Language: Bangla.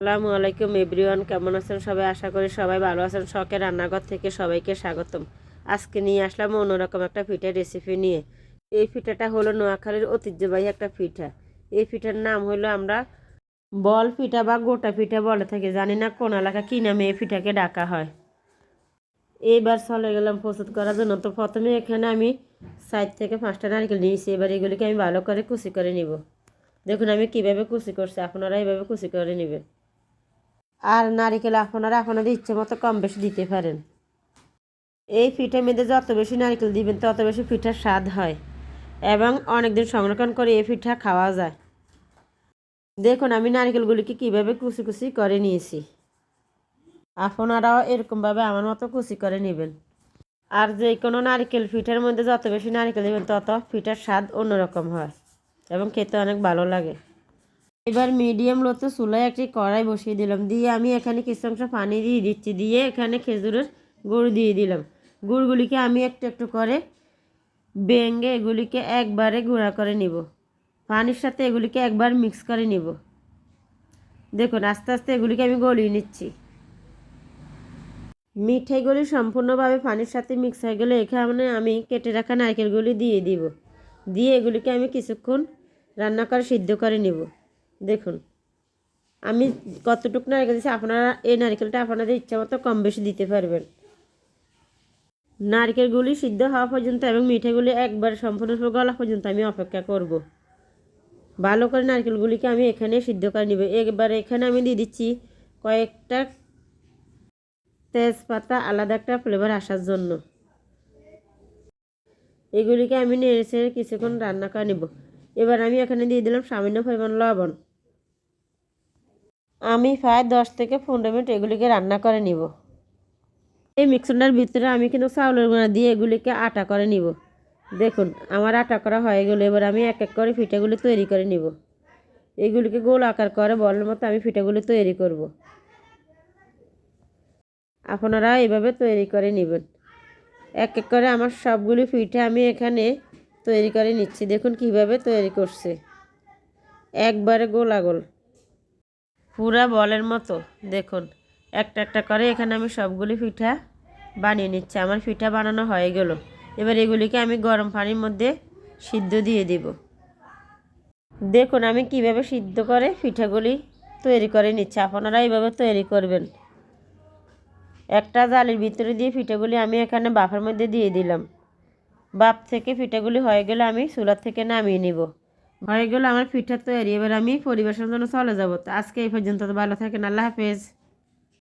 আসসালামু আলাইকুম এভরিওয়ান, কেমন আছেন সবাই? আশা করি সবাই ভালো আছেন। শখের রান্নাঘর থেকে সবাইকে স্বাগতম। আজকে নিয়ে আসলাম অন্যরকম একটা পিঠার রেসিপি নিয়ে। এই পিঠাটা হলো নোয়াখালীর ঐতিহ্যবাহী একটা পিঠা এই পিঠার নাম হলো আমরা বল পিঠা বা গোটা পিঠা বলে থাকি। জানি না কোন এলাকা কী নামে এই পিঠাকে ডাকা হয়। এইবার চলে গেলাম প্রস্তুত করার জন্য। তো প্রথমে এখানে আমি সাইড থেকে পাঁচটা নারকেল নিয়েছি। এবার এগুলিকে আমি ভালো করে কুচি করে নিব। দেখুন আমি কীভাবে কুচি করছি। আপনারা এইভাবে কুচি করে নেবেন। আর নারিকেল আপনারা আপনাদের ইচ্ছে মতো কম বেশি দিতে পারেন। এই পিঠার মধ্যে যত বেশি নারকেল দিবেন, তত বেশি পিঠার স্বাদ হয় এবং অনেক দিন সংরক্ষণ করে এই পিঠা খাওয়া যায়। দেখুন, আমি নারকেলগুলিকে কীভাবে কুচি কুচি করে নিয়েছি। আপনারাও এরকমভাবে আমার মতো কুচি করে নেবেন। আর যে কোনো নারকেল পিঠার মধ্যে যত বেশি নারকেল দেবেন, তত পিঠার স্বাদ অন্যরকম হয় এবং খেতে অনেক ভালো লাগে। এবার মিডিয়াম লোতে চুলায় একটি কড়াই বসিয়ে দিলাম। দিয়ে আমি এখানে কিছু অংশ পানি দিয়ে দিচ্ছি। দিয়ে এখানে খেজুরের গুড় দিয়ে দিলাম। গুড়গুলিকে আমি একটু একটু করে বেঙ্গে এগুলিকে একবারে গুঁড়া করে নিব। পানির সাথে এগুলিকে একবার মিক্স করে নিব। দেখুন, আস্তে আস্তে এগুলিকে আমি গলিয়ে নিচ্ছি। মিঠাইগুলি সম্পূর্ণভাবে পানির সাথে মিক্স হয়ে গেলে এখানে আমি কেটে রাখা নারকেলগুলি দিয়ে দিব। দিয়ে এগুলিকে আমি কিছুক্ষণ রান্না করে সিদ্ধ করে নিব। দেখুন, আমি কতটুকু নারকেল দিচ্ছি আপনারা এই নারকেলটা আপনাদের ইচ্ছা মতো কম বেশি দিতে পারবেন। নারকেলগুলি সিদ্ধ হওয়া পর্যন্ত এবং মিঠেগুলি একবার সম্পূর্ণরূপে গলা পর্যন্ত আমি অপেক্ষা করব। ভালো করে নারকেলগুলিকে আমি এখানে সিদ্ধ করে নিব। একবার এখানে আমি দিয়ে দিচ্ছি কয়েকটা তেজপাতা, আলাদা একটা ফ্লেভার আসার জন্য। এগুলিকে আমি নেড়ে কিছুক্ষণ রান্না করে নেব। এবার আমি এখানে দিয়ে দিলাম সামান্য পরিমাণ লবণ। আমি প্রায় দশ থেকে পনেরো মিনিট এগুলিকে রান্না করে নিব। এই মিক্সারটার ভিতরে আমি কিন্তু চাউলের গুঁড়া দিয়ে এগুলিকে আটা করে নিব। দেখুন, আমার আটা করা হয়ে গেলো, এবার আমি এক এক করে পিঠাগুলি তৈরি করে নিব। এগুলিকে গোল আকার করে বলের মতো আমি পিঠাগুলি তৈরি করব। আপনারা এভাবে তৈরি করে নেবেন। এক এক করে আমার সবগুলি পিঠে আমি এখানে তৈরি করে নিচ্ছি। দেখুন কীভাবে তৈরি করছে। একবারে গোলা গোল পুরা বলের মতো। দেখুন, একটা একটা করে এখানে আমি সবগুলি পিঠা বানিয়ে নিচ্ছি। আমার পিঠা বানানো হয়ে গেল। এবার এগুলিকে আমি গরম পানির মধ্যে সিদ্ধ দিয়ে দিব। দেখুন, আমি কীভাবে সিদ্ধ করে পিঠাগুলি তৈরি করে নিচ্ছি। আপনারা এইভাবে তৈরি করবেন। একটা জালের ভিতরে দিয়ে পিঠাগুলি আমি এখানে বাফের মধ্যে দিয়ে দিলাম। বাপ থেকে পিঠাগুলি হয়ে গেলে আমি চুলার থেকে নামিয়ে নিব। হয়ে গেলে আমার পিঠা তৈরি। এবার আমি পরিবেশনের জন্য চলে যাব। তো আজকে এই পর্যন্ত ভালো থাকেন। আল্লাহ হাফেজ।